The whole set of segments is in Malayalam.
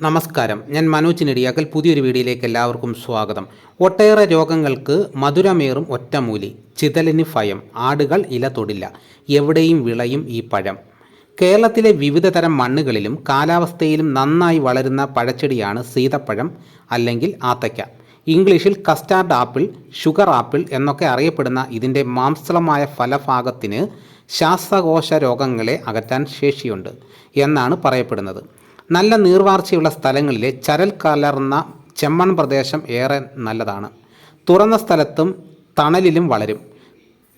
നമസ്കാരം. ഞാൻ മനോജ് നെടിയാക്കൽ. പുതിയൊരു വീഡിയോയിലേക്ക് എല്ലാവർക്കും സ്വാഗതം. ഒട്ടേറെ രോഗങ്ങൾക്ക് മധുരമേറും ഒറ്റമൂലി ചിതലിന് ഭയം ആടുകൾ ഇല തൊടില്ല എവിടെയും വിളയും ഈ പഴം. കേരളത്തിലെ വിവിധ തരം മണ്ണുകളിലും കാലാവസ്ഥയിലും നന്നായി വളരുന്ന പഴച്ചെടിയാണ് സീതപ്പഴം അല്ലെങ്കിൽ ആത്തയ്ക്ക. ഇംഗ്ലീഷിൽ കസ്റ്റാർഡ് ആപ്പിൾ ഷുഗർ ആപ്പിൾ എന്നൊക്കെ അറിയപ്പെടുന്ന ഇതിന്റെ മാംസളമായ ഫലഭാഗത്തിന് ശ്വാസകോശ രോഗങ്ങളെ അകറ്റാൻ ശേഷിയുണ്ട് എന്നാണ് പറയപ്പെടുന്നത്. നല്ല നീർവാർച്ചയുള്ള സ്ഥലങ്ങളിലെ ചരൽ കലർന്ന ചെമ്മൺ പ്രദേശം ഏറെ നല്ലതാണ്. തുറന്ന സ്ഥലത്തും തണലിലും വളരും.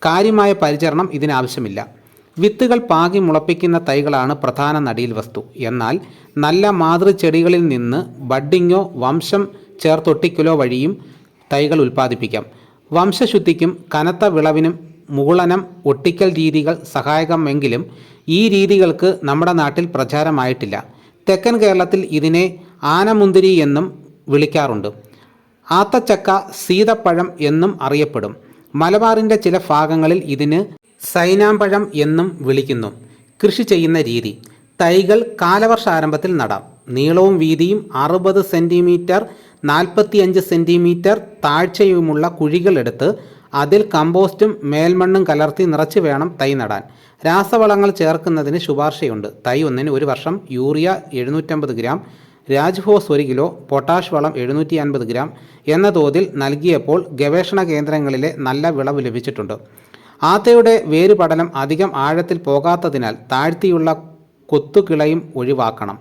കാര്യമായ പരിചരണം ഇതിനാവശ്യമില്ല വിത്തുകൾ പാകി മുളപ്പിക്കുന്ന തൈകളാണ് പ്രധാന നടീൽ വസ്തു. എന്നാൽ നല്ല മാതൃചെടികളിൽ നിന്ന് ബഡ്ഡിങ്ങോ വംശം ചേർത്തൊട്ടിക്കലോ വഴിയും തൈകൾ ഉൽപ്പാദിപ്പിക്കാം. വംശശുദ്ധിക്കും കനത്ത വിളവിനും മുകുളനം ഒട്ടിക്കൽ രീതികൾ സഹായകമെങ്കിലും ഈ രീതികൾക്ക് നമ്മുടെ നാട്ടിൽ പ്രചാരമായിട്ടില്ല. തെക്കൻ കേരളത്തിൽ ഇതിനെ ആനമുന്തിരി എന്നും വിളിക്കാറുണ്ട്. ആത്തച്ചക്ക സീതപ്പഴം എന്നും അറിയപ്പെടും. മലബാറിന്റെ ചില ഭാഗങ്ങളിൽ ഇതിന് സൈനാമ്പഴം എന്നും വിളിക്കുന്നു. കൃഷി ചെയ്യുന്ന രീതി. തൈകൾ കാലവർഷാരംഭത്തിൽ നടാം. നീളവും വീതിയും അറുപത് സെന്റിമീറ്റർ നാൽപ്പത്തിയഞ്ച് സെന്റിമീറ്റർ താഴ്ചയുമുള്ള കുഴികളെടുത്ത് അതിൽ കമ്പോസ്റ്റും മേൽമണ്ണും കലർത്തി നിറച്ച് വേണം തൈ നടാൻ. രാസവളങ്ങൾ ചേർക്കുന്നതിന് ശുപാർശയുണ്ട്. തൈ ഒന്നിന് ഒരു വർഷം യൂറിയ എഴുന്നൂറ്റമ്പത് ഗ്രാം രാജ്ഫോസ് ഒരു കിലോ പൊട്ടാഷ് വളം എഴുന്നൂറ്റി അൻപത് ഗ്രാം എന്ന തോതിൽ നൽകിയപ്പോൾ ഗവേഷണ കേന്ദ്രങ്ങളിലെ നല്ല വിളവ് ലഭിച്ചിട്ടുണ്ട്. ആത്തയുടെ വേരുപടലം അധികം ആഴത്തിൽ പോകാത്തതിനാൽ താഴ്ത്തിയുള്ള കൊത്തുകിളയും ഒഴിവാക്കണം.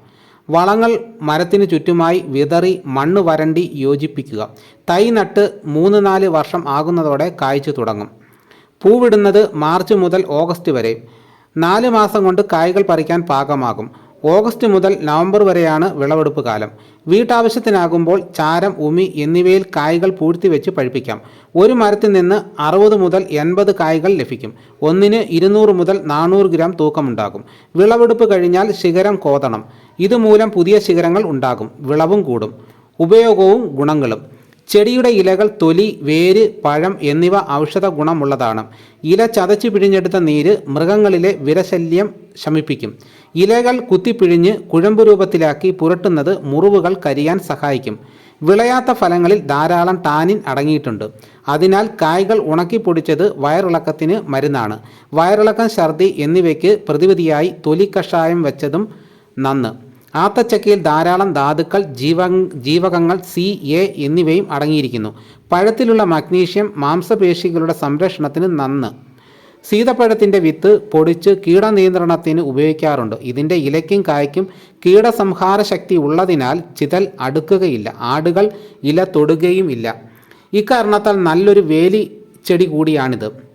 വളങ്ങൾ മരത്തിന് ചുറ്റുമായി വിതറി മണ്ണ് വരണ്ടി യോജിപ്പിക്കുക. തൈ നട്ട് മൂന്ന് നാല് വർഷം ആകുന്നതോടെ കായ്ച്ചു തുടങ്ങും. പൂവിടുന്നത് മാർച്ച് മുതൽ ഓഗസ്റ്റ് വരെ. നാല് മാസം കൊണ്ട് കായ്കൾ പറിക്കാൻ പാകമാകും. ഓഗസ്റ്റ് മുതൽ നവംബർ വരെയാണ് വിളവെടുപ്പ് കാലം. വീട്ടാവശ്യത്തിനാകുമ്പോൾ ചാരം ഉമി എന്നിവയിൽ കായ്കൾ പൂഴ്ത്തിവെച്ച് പഴുപ്പിക്കാം. ഒരു മരത്തിൽ നിന്ന് അറുപത് മുതൽ എൺപത് കായ്കൾ ലഭിക്കും. ഒന്നിന് ഇരുന്നൂറ് മുതൽ നാനൂറ് ഗ്രാം തൂക്കമുണ്ടാകും. വിളവെടുപ്പ് കഴിഞ്ഞാൽ ശിഖരം കോതണം. ഇതുമൂലം പുതിയ ശിഖരങ്ങൾ ഉണ്ടാകും. വിളവും കൂടും. ഉപയോഗവും ഗുണങ്ങളും. ചെടിയുടെ ഇലകൾ തൊലി വേര് പഴം എന്നിവ ഔഷധ ഗുണമുള്ളതാണ്. ഇല ചതച്ചു പിഴിഞ്ഞെടുത്ത നീര് മൃഗങ്ങളിലെ വിരശല്യം ശമിപ്പിക്കും. ഇലകൾ കുത്തിപ്പിഴിഞ്ഞ് കുഴമ്പ് രൂപത്തിലാക്കി പുരട്ടുന്നത് മുറിവുകൾ കരിയാൻ സഹായിക്കും. വിളയാത്ത ഫലങ്ങളിൽ ധാരാളം ടാനിൻ അടങ്ങിയിട്ടുണ്ട്. അതിനാൽ കായ്കൾ ഉണക്കിപ്പൊടിച്ചത് വയറിളക്കത്തിന് മരുന്നാണ്. വയറിളക്കം ഛർദി എന്നിവയ്ക്ക് പ്രതിവിധിയായി തൊലി കഷായം വെച്ചതും നന്ന്. ആത്തച്ചക്കയിൽ ധാരാളം ധാതുക്കൾ ജീവ ജീവകങ്ങൾ സി എ എന്നിവയും അടങ്ങിയിരിക്കുന്നു. പഴത്തിലുള്ള മഗ്നീഷ്യം മാംസപേശികളുടെ സംരക്ഷണത്തിന് നന്ന്. സീതപ്പഴത്തിന്റെ വിത്ത് പൊടിച്ച് കീടനിയന്ത്രണത്തിന് ഉപയോഗിക്കാറുണ്ട്. ഇതിന്റെ ഇലയ്ക്കും കായ്ക്കും കീടസംഹാര ശക്തി ഉള്ളതിനാൽ ചിതൽ അടുക്കുകയില്ല. ആടുകൾ ഇല തൊടുകയും ഇല്ല ഇക്കാരണത്താൽ നല്ലൊരു വേലി ചെടി കൂടിയാണിത്.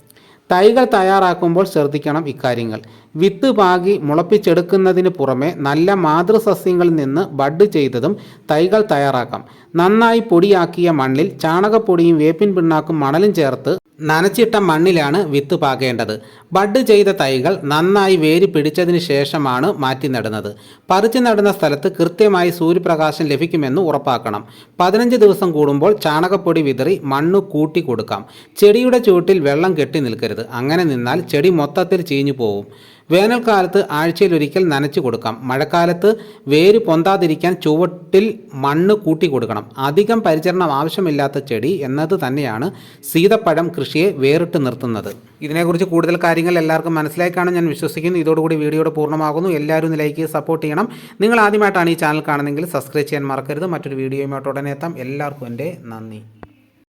തൈകൾ തയ്യാറാക്കുമ്പോൾ ശ്രദ്ധിക്കണം ഇക്കാര്യങ്ങൾ. വിത്ത് പാകി മുളപ്പിച്ചെടുക്കുന്നതിന് പുറമെ നല്ല മാതൃസസ്യങ്ങളിൽ നിന്ന് ബഡ് ചെയ്തതും തൈകൾ തയ്യാറാക്കാം. നന്നായി പൊടിയാക്കിയ മണ്ണിൽ ചാണകപ്പൊടിയും വേപ്പിൻ പിണ്ണാക്കും മണലും ചേർത്ത് നനച്ചിട്ട മണ്ണിലാണ് വിത്ത് പാകേണ്ടത്. ബഡ് ചെയ്ത തൈകൾ നന്നായി വേര് പിടിച്ചതിന് ശേഷമാണ് മാറ്റി നടുന്നത്. പറിച്ചു നടുന്ന സ്ഥലത്ത് കൃത്യമായി സൂര്യപ്രകാശം ലഭിക്കുമെന്ന് ഉറപ്പാക്കണം. പതിനഞ്ച് ദിവസം കൂടുമ്പോൾ ചാണകപ്പൊടി വിതറി മണ്ണ് കൂട്ടി കൊടുക്കാം. ചെടിയുടെ ചുവട്ടിൽ വെള്ളം കെട്ടി നിൽക്കരുത്. അങ്ങനെ നിന്നാൽ ചെടി മൊത്തത്തിൽ ചീഞ്ഞു പോകും വേനൽക്കാലത്ത് ആഴ്ചയിലൊരിക്കൽ നനച്ചു കൊടുക്കാം. മഴക്കാലത്ത് വേര് പൊന്താതിരിക്കാൻ ചുവട്ടിൽ മണ്ണ് കൂട്ടി കൊടുക്കണം. അധികം പരിചരണം ആവശ്യമില്ലാത്ത ചെടി എന്നത് തന്നെയാണ് സീതപ്പഴം കൃഷിയെ വേറിട്ട് നിർത്തുന്നത്. ഇതിനെക്കുറിച്ച് കൂടുതൽ കാര്യങ്ങൾ എല്ലാവർക്കും മനസ്സിലായി ഞാൻ വിശ്വസിക്കുന്നു. ഇതോടുകൂടി വീഡിയോയുടെ പൂർണമാകുന്നു. എല്ലാവരും ലൈക്ക് സപ്പോർട്ട് ചെയ്യണം. നിങ്ങൾ ആദ്യമായിട്ടാണ് ഈ ചാനൽ കാണുന്നതെങ്കിൽ സബ്സ്ക്രൈബ് ചെയ്യാൻ മറക്കരുത്. മറ്റൊരു വീഡിയോയുമായിട്ട് ഉടനെ എത്താം. എല്ലാവർക്കും എന്റെ നന്ദി.